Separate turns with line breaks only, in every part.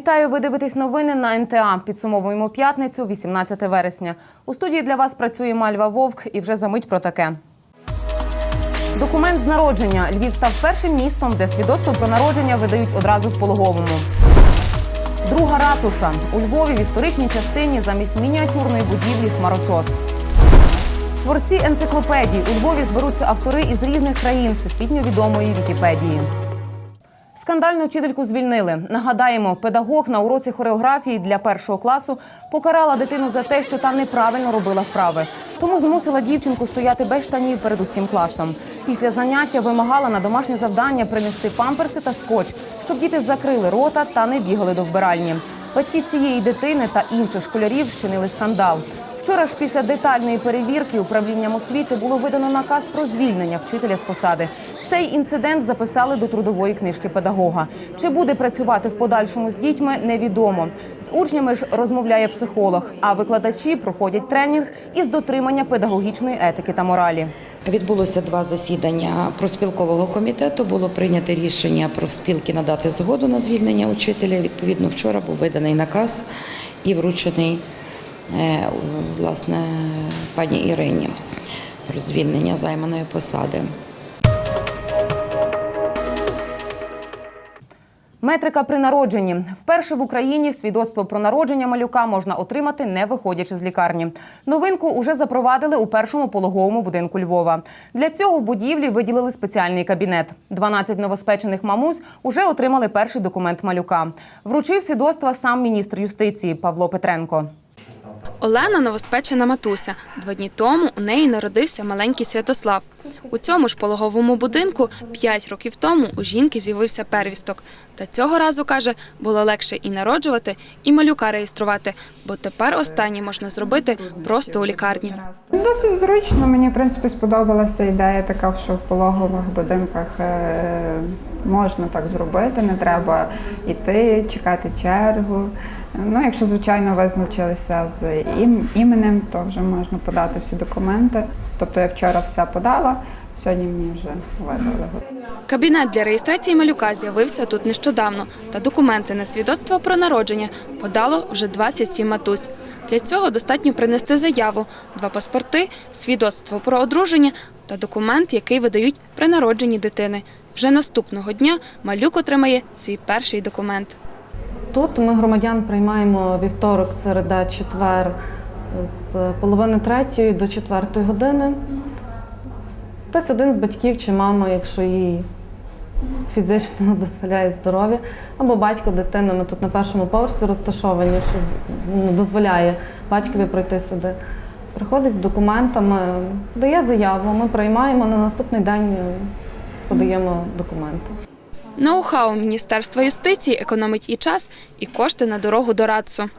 Вітаю! Ви дивитесь новини на НТА. Підсумовуємо п'ятницю, 18 вересня. У студії для вас працює Мальва Вовк і вже за мить про таке. Документ з народження. Львів став першим містом, де свідоцтво про народження видають одразу в пологовому. Друга ратуша. У Львові в історичній частині замість мініатюрної будівлі хмарочос. Творці енциклопедій. У Львові зберуться автори із різних країн всесвітньо відомої Вікіпедії. Скандальну вчительку звільнили. Нагадаємо, педагог на уроці хореографії для першого класу покарала дитину за те, що та неправильно робила вправи. Тому змусила дівчинку стояти без штанів перед усім класом. Після заняття вимагала на домашнє завдання принести памперси та скотч, щоб діти закрили рота та не бігали до вбиральні. Батьки цієї дитини та інших школярів вчинили скандал. Вчора ж після детальної перевірки управлінням освіти було видано наказ про звільнення вчителя з посади. Цей інцидент записали до трудової книжки педагога. Чи буде працювати в подальшому з дітьми, невідомо. З учнями ж розмовляє психолог, а викладачі проходять тренінг із дотримання педагогічної етики та моралі.
Відбулося два засідання профспілкового комітету. Було прийнято рішення профспілки надати згоду на звільнення учителя. Відповідно, вчора був виданий наказ і вручений е, власне пані Ірині про звільнення займаної посади.
Метрика при народженні вперше в Україні свідоцтво про народження малюка можна отримати, не виходячи з лікарні. Новинку уже запровадили у першому пологовому будинку Львова. Для цього в будівлі виділили спеціальний кабінет. 12 новоспечених мамусь уже отримали перший документ малюка. Вручив свідоцтва сам міністр юстиції Павло Петренко.
Олена новоспечена матуся. Два дні тому у неї народився маленький Святослав. У цьому ж пологовому будинку п'ять років тому у жінки з'явився первісток. Та цього разу каже, було легше і народжувати, і малюка реєструвати, бо тепер останнє можна зробити просто у лікарні.
Досить зручно. Мені в принципі сподобалася ідея така, що в пологових будинках е, можна так зробити, не треба йти, чекати чергу. Ну, якщо звичайно визначилися з іменем, то вже можна подати всі документи. Тобто я вчора все подала, сьогодні мені вже видали.
Кабінет для реєстрації малюка з'явився тут нещодавно, та документи на свідоцтво про народження подало вже 27 матусь. Для цього достатньо принести заяву, два паспорти, свідоцтво про одруження та документ, який видають при народженні дитини. Вже наступного дня малюк отримає свій перший документ.
Тут ми громадян приймаємо вівторок, середа, четвер з половини третьої до четвертої години. Хтось один з батьків чи мама, якщо їй фізично дозволяє здоров'я, або батько дитини. Ми тут на першому поверсі розташовані, що ну, дозволяє батькові пройти сюди. Приходить з документами, дає заяву, ми приймаємо на наступний день е, подаємо документи.
Ноу-хау Міністерства юстиції економить і час, і кошти на дорогу до Рацу.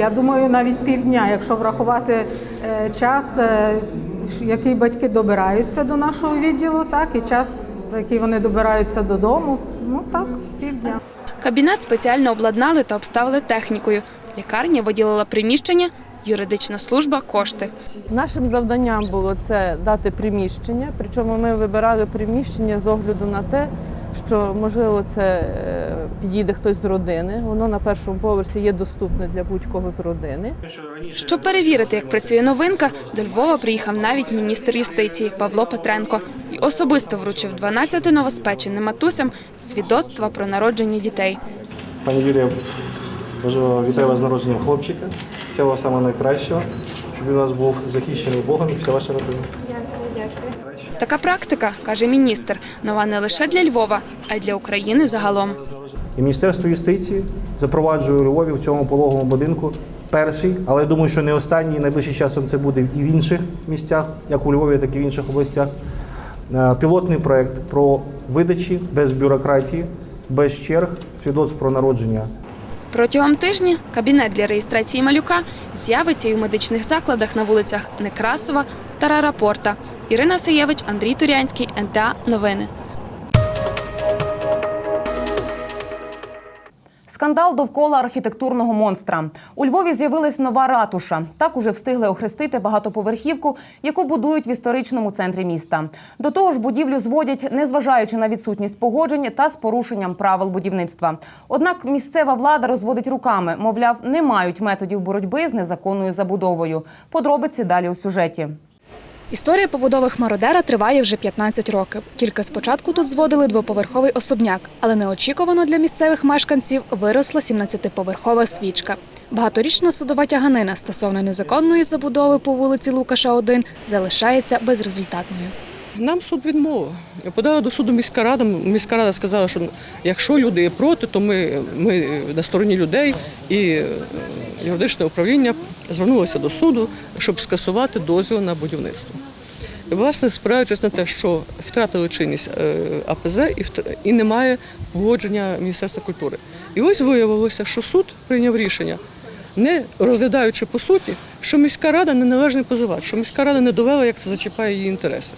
Я думаю, навіть півдня, якщо врахувати е, час, е, який батьки добираються до нашого відділу, так і час, за який вони добираються додому. Ну так, півдня.
Кабінет спеціально обладнали та обставили технікою. Лікарня виділила приміщення, юридична служба кошти.
Нашим завданням було це дати приміщення, причому ми вибирали приміщення з огляду на те, що можливо це е, підійде хтось з родини. Воно на першому поверсі є доступне для будь-кого з родини.
Щоб перевірити, як працює новинка, до Львова приїхав навіть міністр юстиції Павло Петренко і особисто вручив 12 новоспеченим матусям свідоцтва про народження дітей.
Пані бажаю вітаю вас з народженням хлопчика. Всього самого найкращого, щоб він у вас був захищений Богом і вся ваша родина.
Така практика, каже міністр, нова не лише для Львова, а й для України загалом.
І Міністерство юстиції запроваджує у Львові в цьому пологовому будинку перший, але я думаю, що не останній. Найближчим часом це буде і в інших місцях, як у Львові, так і в інших областях. е, Пілотний проект про видачі без бюрократії, без черг, свідоцтв про народження
Протягом тижня кабінет для реєстрації малюка з'явиться і у медичних закладах на вулицях Некрасова та Рарапорта. Ірина Саєвич, Андрій Турянський, НТА Новини.
Скандал довкола архітектурного монстра. У Львові з'явилась нова ратуша. Так уже встигли охрестити багатоповерхівку, яку будують в історичному центрі міста. До того ж, будівлю зводять, незважаючи на відсутність погоджень та з порушенням правил будівництва. Однак місцева влада розводить руками, мовляв, не мають методів боротьби з незаконною забудовою. Подробиці далі у сюжеті.
Історія побудови Хмародера триває вже 15 років. Тільки спочатку тут зводили двоповерховий особняк, але неочікувано для місцевих мешканців виросла 17-поверхова свічка. Багаторічна судова тяганина стосовно незаконної забудови по вулиці Лукаша 1 залишається безрезультатною.
Нам суд відмовив. Я подала до суду міська рада. Міська рада сказала, що якщо люди є проти, то ми, ми на стороні людей і е, юридичне управління звернулося до суду, щоб скасувати дозвіл на будівництво. І, власне, спираючись на те, що втратили чинність е, АПЗ і, немає погодження Міністерства культури. І ось виявилося, що суд прийняв рішення, не розглядаючи по суті, що міська рада неналежний позивач, що міська рада не довела, як це зачіпає її інтереси.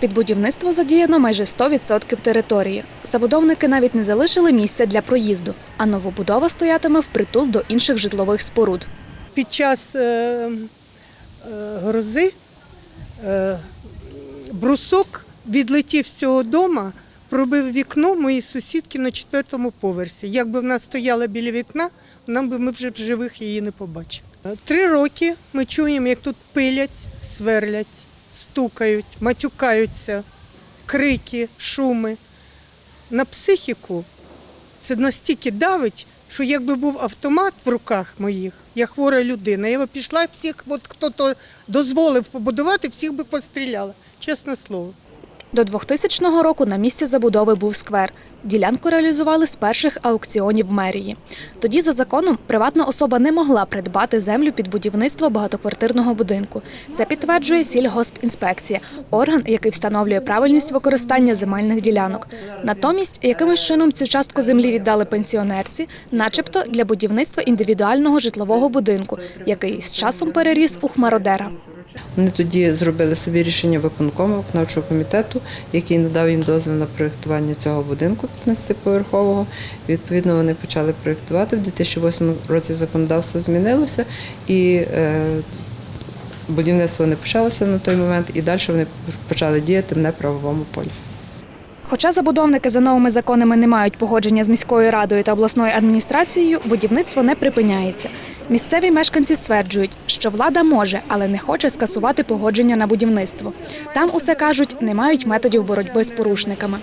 Під будівництво задіяно майже 100% території. Забудовники навіть не залишили місця для проїзду, а новобудова стоятиме впритул до інших житлових споруд.
під час е, е, грози е, брусок відлетів з цього дома, пробив вікно моїй сусідки на четвертому поверсі. Якби вона стояла біля вікна, нам би ми вже в живих її не побачили. Три роки ми чуємо, як тут пилять, сверлять, стукають, матюкаються, крики, шуми. На психіку це настільки давить, що якби був автомат в руках моїх, я хвора людина, я б пішла всіх, от хто то дозволив побудувати, всіх би постріляла. Чесне слово.
До 2000 року на місці забудови був сквер. Ділянку реалізували з перших аукціонів мерії. Тоді за законом приватна особа не могла придбати землю під будівництво багатоквартирного будинку. Це підтверджує сільгоспінспекція, орган, який встановлює правильність використання земельних ділянок. Натомість, якимось чином цю частку землі віддали пенсіонерці, начебто для будівництва індивідуального житлового будинку, який з часом переріс у хмародера.
Вони тоді зробили собі рішення виконкому виконавчого комітету, який надав їм дозвіл на проєктування цього будинку 15-поверхового. Відповідно, вони почали проєктувати. В 2008 році законодавство змінилося і е, будівництво не почалося на той момент, і далі вони почали діяти в неправовому полі.
Хоча забудовники за новими законами не мають погодження з міською радою та обласною адміністрацією, будівництво не припиняється. Місцеві мешканці стверджують, що влада може, але не хоче скасувати погодження на будівництво. Там усе кажуть, не мають методів боротьби з порушниками.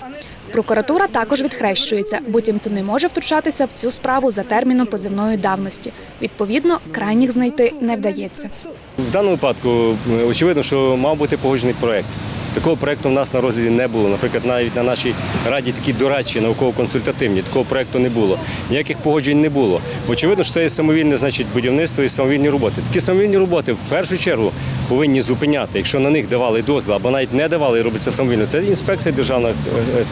Прокуратура також відхрещується, буцімто не може втручатися в цю справу за терміном позивної давності. Відповідно, крайніх знайти не вдається.
В даному випадку е, очевидно, що мав бути погоджений проект. Такого проєкту в нас на розгляді не було. Наприклад, навіть на нашій раді такі дорадчі, науково-консультативні, такого проєкту не було. Ніяких погоджень не було. Очевидно, що це є самовільне значить, будівництво і самовільні роботи. Такі самовільні роботи в першу чергу повинні зупиняти. Якщо на них давали дозвіл або навіть не давали і робиться самовільно, це інспекція державного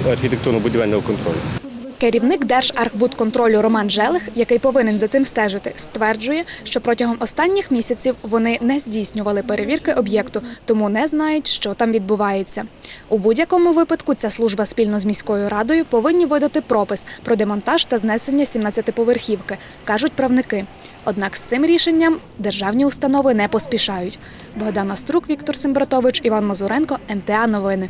архітектурно-будівельного контролю.
Керівник Держархбудконтролю Роман Желих, який повинен за цим стежити, стверджує, що протягом останніх місяців вони не здійснювали перевірки об'єкту, тому не знають, що там відбувається. У будь-якому випадку ця служба спільно з міською радою повинні видати пропис про демонтаж та знесення 17-поверхівки, кажуть правники. Однак з цим рішенням державні установи не поспішають. Богдана Струк, Віктор Сембратович, Іван Мазуренко, НТА Новини.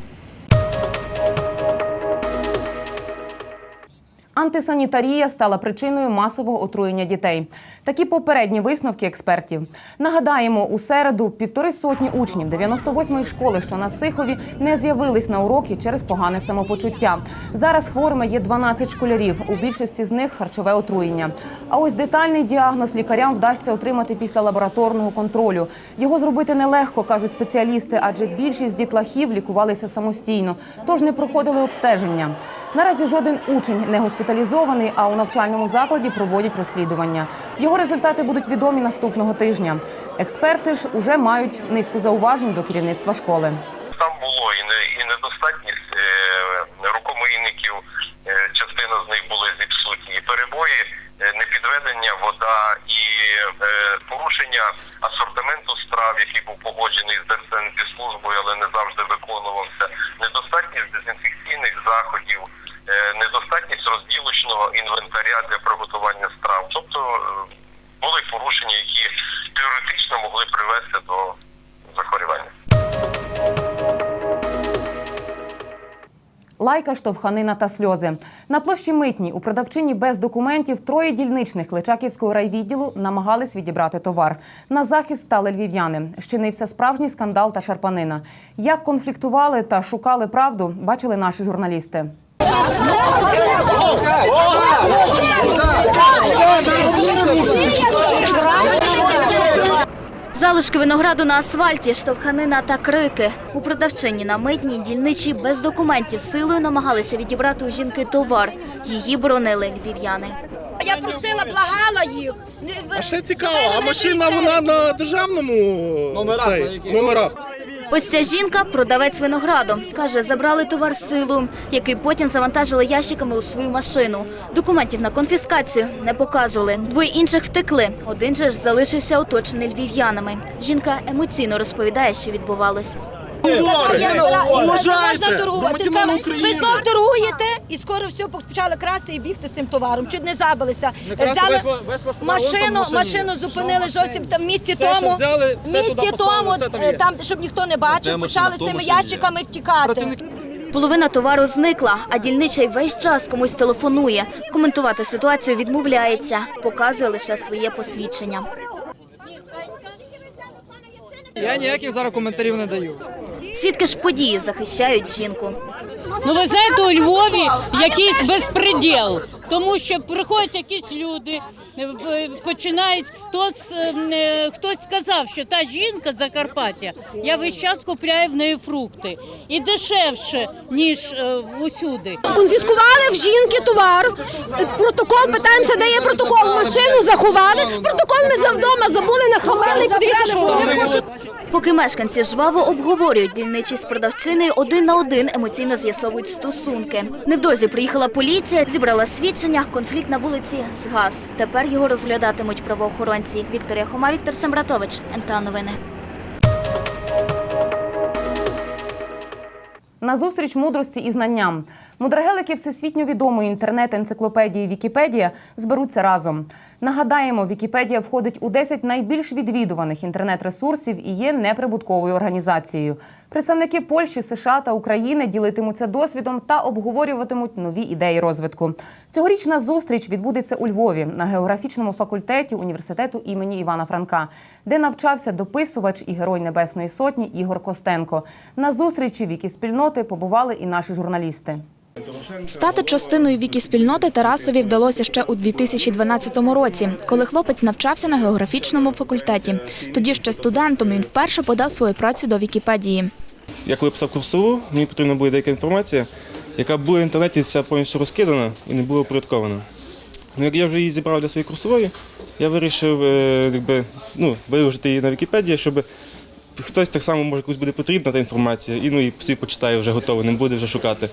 Антисанітарія стала причиною масового отруєння дітей. Такі попередні висновки експертів. Нагадаємо, у середу півтори сотні учнів 98-ї школи, що на Сихові, не з'явились на уроки через погане самопочуття. Зараз хворими є 12 школярів. У більшості з них харчове отруєння. А ось детальний діагноз лікарям вдасться отримати після лабораторного контролю. Його зробити нелегко, кажуть спеціалісти, адже більшість дітлахів лікувалися самостійно, тож не проходили обстеження. Наразі жоден учень не госпіталізований, а у навчальному закладі проводять розслідування. Його результати будуть відомі наступного тижня. Експерти ж уже мають низку зауважень до керівництва школи.
Там було і не і недостатність е, рукомийників, е, частина з них були зіпсутні, перебої, е, непідведення вода і порушення асортименту страв, який був погоджений з Держсанепідслужбою, але не завжди виконувався.
Лайка, штовханина та сльози. На площі митній у продавчині без документів троє дільничних Личаківського райвідділу намагались відібрати товар. На захист стали львів'яни. Щинився справжній скандал та шарпанина. Як конфліктували та шукали правду, бачили наші журналісти.
Залишки винограду на асфальті, штовханина та крики. У продавчині на митній дільничі без документів силою намагалися відібрати у жінки товар. Її боронили львів'яни.
Я просила, благала їх.
А ще цікаво, а машина вона на державному номерах.
Ось ця жінка продавець винограду. Каже, забрали товар силу, який потім завантажили ящиками у свою машину. Документів на конфіскацію не показували. Двоє інших втекли. Один же ж залишився оточений львів'янами. Жінка емоційно розповідає, що відбувалось.
Уважайте,
Ти
громадянин
сказав, ви
України.
знов торгуєте і скоро все почали красти і бігти з тим товаром. Чуть не забилися. Взяли машину, машину зупинили зовсім там в місті тому. В місті тому, е, там, щоб ніхто не бачив, почали з тими ящиками втікати.
Половина товару зникла, а дільничий весь час комусь телефонує. Коментувати ситуацію відмовляється, показує лише своє посвідчення.
Я ніяких зараз коментарів не даю.
Свідки ж події захищають жінку.
Ну ви знаєте, у Львові якийсь безпреділ, тому що приходять якісь люди, е, е, починають хтось, е, хтось сказав, що та жінка з Закарпаття, я весь час купляю в неї фрукти і дешевше ніж е, усюди.
Конфіскували в жінки товар. Протокол питаємося, де є протокол. Машину заховали. Протокол ми вдома забули, нахамали. Подивіться, що вони хочуть.
Поки мешканці жваво обговорюють дільничі з продавчиною, один на один емоційно з'ясовують стосунки. Невдовзі приїхала поліція, зібрала свідчення. Конфлікт на вулиці згас. Тепер його розглядатимуть правоохоронці. Вікторія Хома, Віктор Сембратович, НТА Новини.
На зустріч мудрості і знанням. Мудрагелики всесвітньо відомої інтернет-енциклопедії Вікіпедія зберуться разом. Нагадаємо, Вікіпедія входить у 10 найбільш відвідуваних інтернет-ресурсів і є неприбутковою організацією. Представники Польщі, США та України ділитимуться досвідом та обговорюватимуть нові ідеї розвитку. Цьогорічна зустріч відбудеться у Львові на географічному факультеті університету імені Івана Франка, де навчався дописувач і герой Небесної Сотні Ігор Костенко. На зустрічі вікі-спільноти побували і наші журналісти.
Стати частиною вікі-спільноти Тарасові вдалося ще у 2012 році, коли хлопець навчався на географічному факультеті. Тоді ще студентом він вперше подав свою працю до Вікіпедії.
Я коли писав курсову, мені потрібна була деяка інформація, яка була в інтернеті вся повністю розкидана і не була упорядкована. Ну, як я вже її зібрав для своєї курсової, я вирішив е, якби, ну, виложити її на Вікіпедії, щоб хтось так само, може, комусь буде потрібна та інформація, і ну і собі почитає вже готово, не буде вже шукати.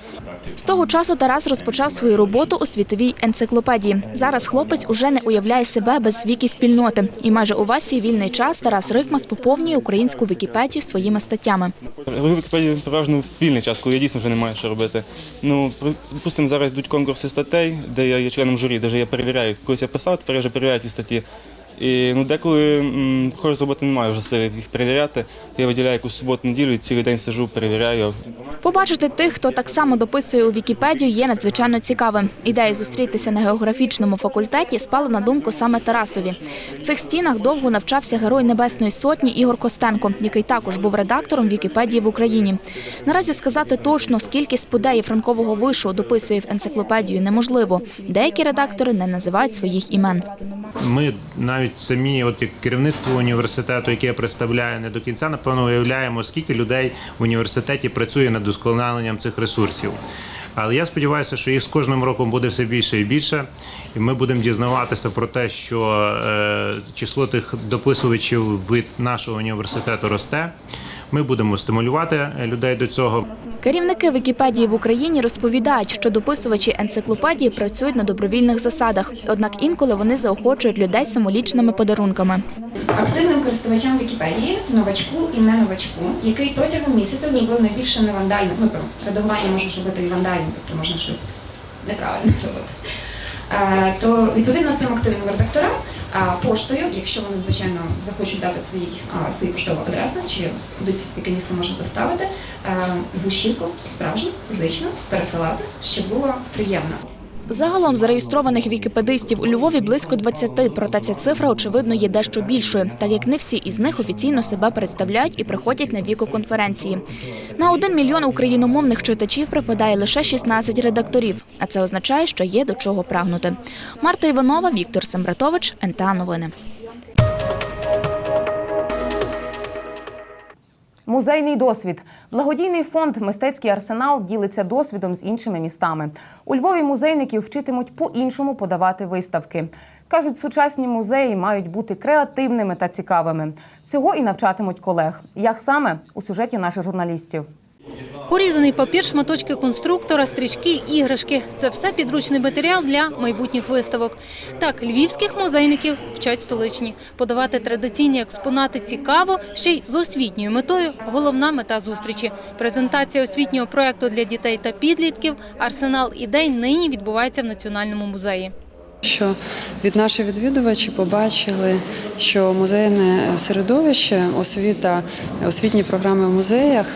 З того часу Тарас розпочав свою роботу у світовій енциклопедії. Зараз хлопець уже не уявляє себе без вікі-спільноти. І майже увесь свій вільний час Тарас Рикмас поповнює українську Вікіпедію своїми статтями.
Вікіпедію переважно вільний час, коли я дійсно вже не маю що робити. Ну, припустимо, зараз йдуть конкурси статей, де я є членом журі, де я перевіряю. Колись я писав, тепер я вже перевіряю ті статті. І ну, деколи м, хожу з роботи не маю вже сили їх перевіряти. Я виділяю якусь суботу-неділю і цілий день сижу, перевіряю.
Побачити тих, хто так само дописує у Вікіпедію, є надзвичайно цікавим. Ідея зустрітися на географічному факультеті спала на думку саме Тарасові. В цих стінах довго навчався герой Небесної Сотні Ігор Костенко, який також був редактором Вікіпедії в Україні. Наразі сказати точно, скільки спудеї Франкового вишу дописує в енциклопедію, неможливо. Деякі редактори не називають своїх імен.
Ми навіть самі, от як керівництво університету, яке я представляю, не до кінця напевно уявляємо, скільки людей в університеті працює над досконаленням цих ресурсів. Але я сподіваюся, що їх з кожним роком буде все більше і більше, і ми будемо дізнаватися про те, що е, число тих дописувачів від нашого університету росте. Ми будемо стимулювати людей до цього.
Керівники Вікіпедії в Україні розповідають, що дописувачі енциклопедії працюють на добровільних засадах. Однак інколи вони заохочують людей самолічними подарунками.
активним користувачам Вікіпедії, новачку і не новачку, який протягом місяця зробив найбільше невандальне, ну про редагування може робити і вандально, тобто можна щось неправильно робити. Е, То відповідно цим активним редакторам поштою, якщо вони, звичайно, захочуть дати свої, свою поштову адресу чи десь яке місце можуть доставити, е, з ущівку справжню, фізично пересилати, щоб було приємно.
Загалом зареєстрованих вікіпедистів у Львові близько 20, проте ця цифра, очевидно, є дещо більшою, так як не всі із них офіційно себе представляють і приходять на вікоконференції. На один мільйон україномовних читачів припадає лише 16 редакторів, а це означає, що є до чого прагнути. Марта Іванова, Віктор Сембратович, НТА Новини.
Музейний досвід. Благодійний фонд Мистецький арсенал ділиться досвідом з іншими містами. У Львові музейників вчитимуть по-іншому подавати виставки. Кажуть, сучасні музеї мають бути креативними та цікавими. Цього і навчатимуть колег. Як саме у сюжеті наших журналістів.
Порізаний папір, шматочки конструктора, стрічки, іграшки це все підручний матеріал для майбутніх виставок. Так, львівських музейників вчать столичні. Подавати традиційні експонати цікаво, ще й з освітньою метою. Головна мета зустрічі. Презентація освітнього проекту для дітей та підлітків. Арсенал ідей нині відбувається в Національному музеї.
Що від наших відвідувачів побачили, що музейне середовище, освіта, освітні програми в музеях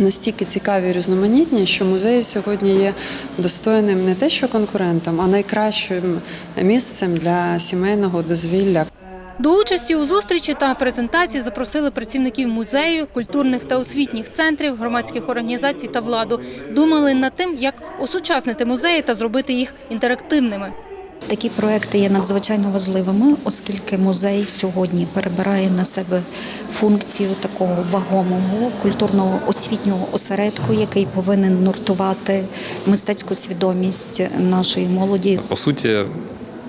настільки цікаві і різноманітні, що музеї сьогодні є достойним не те, що конкурентом, а найкращим місцем для сімейного дозвілля.
До участі у зустрічі та презентації запросили працівників музею, культурних та освітніх центрів, громадських організацій та владу. Думали над тим, як осучаснити музеї та зробити їх інтерактивними.
Такі проекти є надзвичайно важливими, оскільки музей сьогодні перебирає на себе функцію такого вагомого культурного освітнього осередку, який повинен нуртувати мистецьку свідомість нашої молоді.
По суті,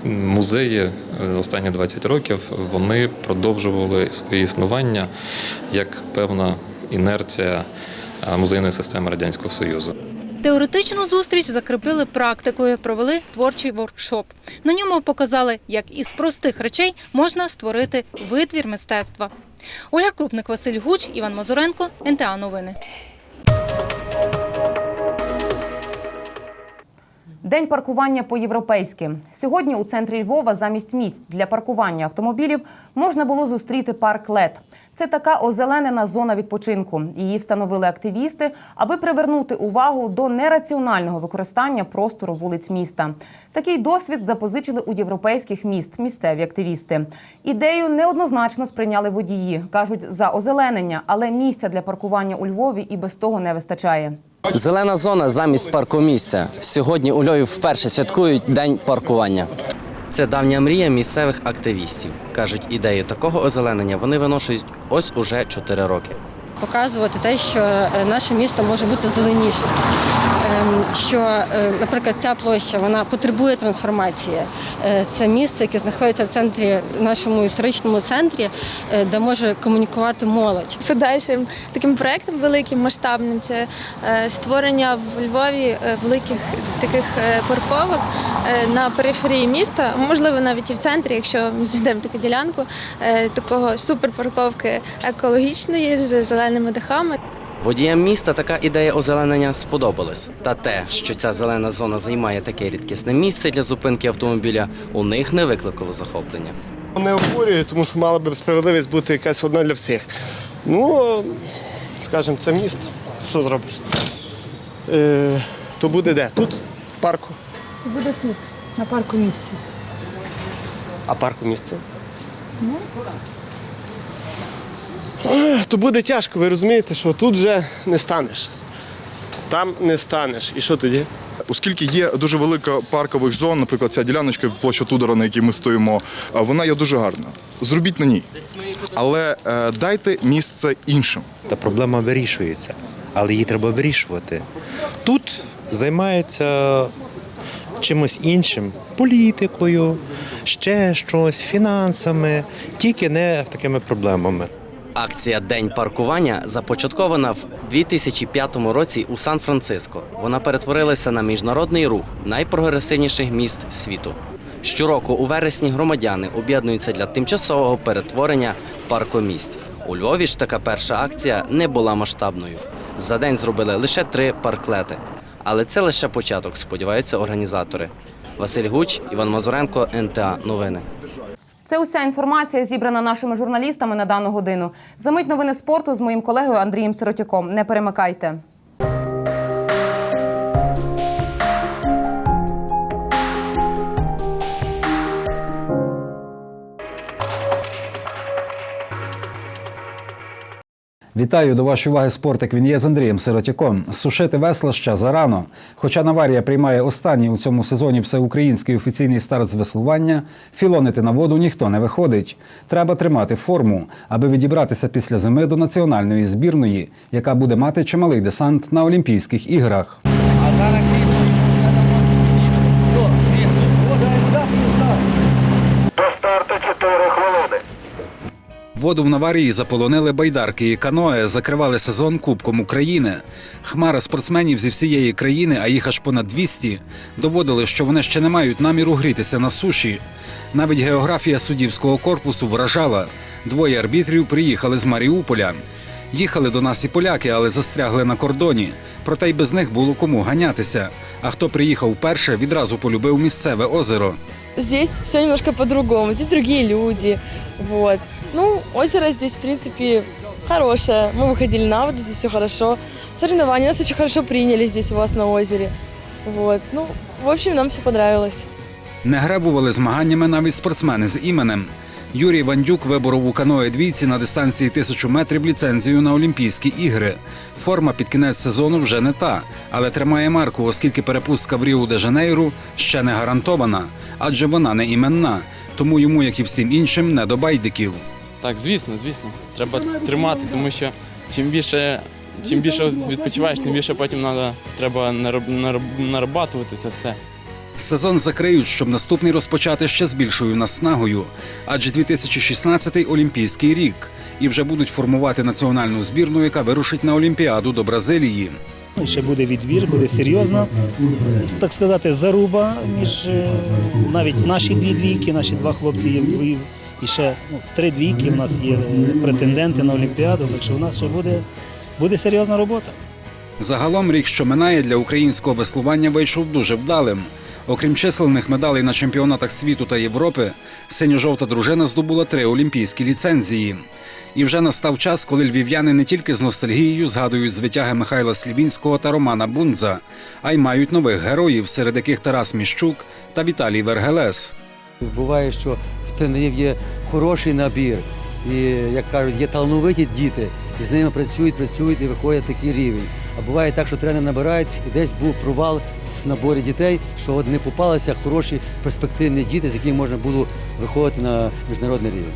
музеї е, останні 20 років вони продовжували своє існування як певна інерція е, музейної системи Радянського Союзу.
Теоретичну зустріч закріпили практикою, провели творчий воркшоп. На ньому показали, як із простих речей можна створити витвір мистецтва. Оля Крупник, Василь Гуч, Іван Мазуренко, НТА Новини.
День паркування по-європейськи. Сьогодні у центрі Львова замість місць для паркування автомобілів можна було зустріти парк ЛЕД. Це така озеленена зона відпочинку. Її встановили активісти, аби привернути увагу до нераціонального використання простору вулиць міста. Такий досвід запозичили у європейських міст місцеві активісти. Ідею неоднозначно сприйняли водії. кажуть за озеленення, але місця для паркування у Львові і без того не вистачає.
Зелена зона замість паркомісця. Сьогодні у Львові вперше святкують день паркування. Це давня мрія місцевих активістів. кажуть, ідею такого озеленення вони виношують ось уже чотири роки.
показувати те, що е, наше місто може бути зеленішим. Ем, Що, е, наприклад, ця площа вона потребує трансформації. Е, Це місце, яке знаходиться в центрі, в нашому історичному центрі, е, де може комунікувати молодь.
Подальшим таким проектом великим масштабним це створення в Львові великих таких парковок на периферії міста, можливо, навіть і в центрі, якщо ми знайдемо таку ділянку, такого суперпарковки екологічної з зеленими дахами.
Водіям міста така ідея озеленення сподобалась. Та те, що ця зелена зона займає таке рідкісне місце для зупинки автомобіля, у них не викликало захоплення.
Не обурює, тому що мала б справедливість бути якась одна для всіх. Ну, скажімо, це місто. Що зробиш? Е, то буде де? Тут? В парку.
Це буде тут, на парку місці.
А парку місце? Ех, То буде тяжко, ви розумієте, що тут вже не станеш. Там не станеш. І що тоді?
Оскільки є дуже велика паркових зон, наприклад, ця діляночка площа Тудора, на якій ми стоїмо, вона є дуже гарна. Зробіть на ній. Але е, дайте місце іншим.
Та проблема вирішується, але її треба вирішувати. Тут займаються чимось іншим політикою, ще щось, фінансами, тільки не такими проблемами.
Акція День паркування започаткована в 2005 році у Сан-Франциско. Вона перетворилася на міжнародний рух найпрогресивніших міст світу. Щороку у вересні громадяни об'єднуються для тимчасового перетворення паркомісць. У Львові ж така перша акція не була масштабною. За день зробили лише три парклети. Але це лише початок, сподіваються організатори. Василь Гуч, Іван Мазуренко, НТА Новини.
Це уся інформація, зібрана нашими журналістами на дану годину. Замить новини спорту з моїм колегою Андрієм Сиротюком. Не перемикайте.
Вітаю до вашої уваги спортик. Він є з Андрієм Сиротяком. Сушити весла ще зарано. Хоча Наварія приймає останній у цьому сезоні всеукраїнський офіційний старт з веслування, філонити на воду ніхто не виходить. Треба тримати форму, аби відібратися після зими до національної збірної, яка буде мати чималий десант на Олімпійських іграх. Воду в Наварії заполонили байдарки і каное, закривали сезон Кубком України. Хмара спортсменів зі всієї країни, а їх аж понад 200, доводили, що вони ще не мають наміру грітися на суші. Навіть географія суддівського корпусу вражала. Двоє арбітрів приїхали з Маріуполя. Їхали до нас і поляки, але застрягли на кордоні. Проте й без них було кому ганятися. А хто приїхав перше, відразу полюбив місцеве озеро.
Здесь все немножко по-другому. Здесь другие люди. Вот. Ну, озеро здесь, в принципе, хорошее. Мы выходили на воду, здесь все хорошо. Соревнования нас очень хорошо приняли здесь у вас на озере. Вот. Ну, в общем, нам все понравилось.
Не гребували змаганнями навіть спортсмени з іменем. Юрій Вандюк виборов у каное двійці на дистанції тисячу метрів ліцензію на Олімпійські ігри. Форма під кінець сезону вже не та, але тримає марку, оскільки перепустка в Ріу де Жанейру ще не гарантована, адже вона не іменна, тому йому, як і всім іншим, не до байдиків.
Так, звісно, звісно. Треба тримати, тому що чим більше, чим більше відпочиваєш, тим більше потім треба нарабатувати це все.
Сезон закриють, щоб наступний розпочати ще з більшою наснагою, адже 2016-й – Олімпійський рік, і вже будуть формувати національну збірну, яка вирушить на Олімпіаду до Бразилії.
Ще буде відбір, буде серйозно, так сказати, заруба між е, навіть наші дві двійки, наші два хлопці є вдвоїв. І ще ну, три двійки. У нас є е, претенденти на Олімпіаду, так що у нас ще буде, буде серйозна робота.
Загалом рік, що минає для українського веслування, вийшов дуже вдалим. Окрім численних медалей на чемпіонатах світу та Європи, синьо-жовта дружина здобула три олімпійські ліцензії. І вже настав час, коли львів'яни не тільки з ностальгією згадують звитяги Михайла Слівінського та Романа Бунза, а й мають нових героїв, серед яких Тарас Міщук та Віталій Вергелес.
Буває, що в тренерів є хороший набір, і як кажуть, є талановиті діти, і з ними працюють, працюють і виходять такий рівень. А буває так, що тренер набирають, і десь був провал наборі дітей, що не попалися хороші перспективні діти, з якими можна було виходити на міжнародний рівень.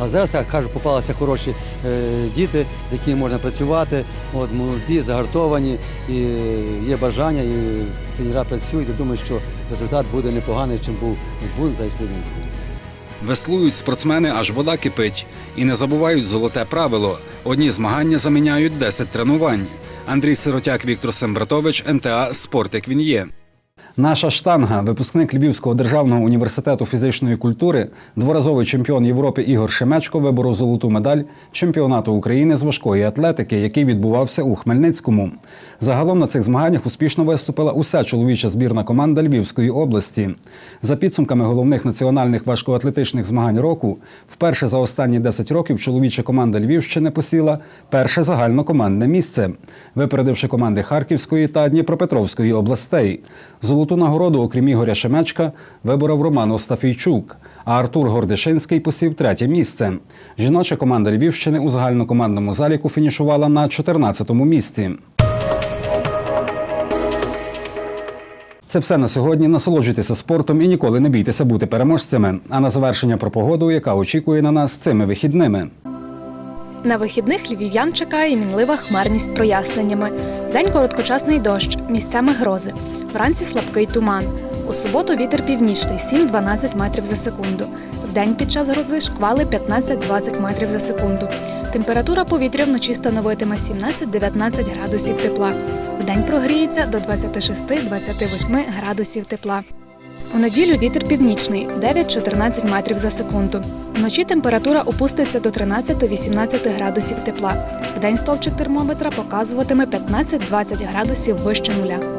А зараз я кажу, попалися хороші е, діти, з якими можна працювати, от, молоді, загартовані, і є бажання, і тренера працюють. Думаю, що результат буде непоганий, чим був Бунза і Слівінського.
Веслують спортсмени, аж вода кипить. І не забувають золоте правило: одні змагання заміняють 10 тренувань. Андрій Сиротяк, Віктор Сембратович, НТА Спорт як він є. Наша штанга, випускник Львівського державного університету фізичної культури, дворазовий чемпіон Європи Ігор Шемечко виборов золоту медаль чемпіонату України з важкої атлетики, який відбувався у Хмельницькому. Загалом на цих змаганнях успішно виступила уся чоловіча збірна команда Львівської області. За підсумками головних національних важкоатлетичних змагань року, вперше за останні 10 років чоловіча команда Львівщини посіла перше загальнокомандне місце, випередивши команди Харківської та Дніпропетровської областей. Золоту нагороду, окрім Ігоря Шемечка, виборов Роман Остафійчук, а Артур Гордишинський посів третє місце. Жіноча команда Львівщини у загальнокомандному заліку фінішувала на 14-му місці. Це все на сьогодні. Насолоджуйтеся спортом і ніколи не бійтеся бути переможцями. А на завершення про погоду, яка очікує на нас цими вихідними.
На вихідних львів'ян чекає мінлива хмарність з проясненнями. День короткочасний дощ, місцями грози. Вранці слабкий туман. У суботу вітер північний 7-12 метрів за секунду. Вдень під час грози шквали 15-20 метрів за секунду. Температура повітря вночі становитиме 17-19 градусів тепла. Вдень прогріється до 26-28 градусів тепла. У неділю вітер північний 9-14 метрів за секунду. Вночі температура опуститься до 13-18 градусів тепла. Вдень стовпчик термометра показуватиме 15-20 градусів вище нуля.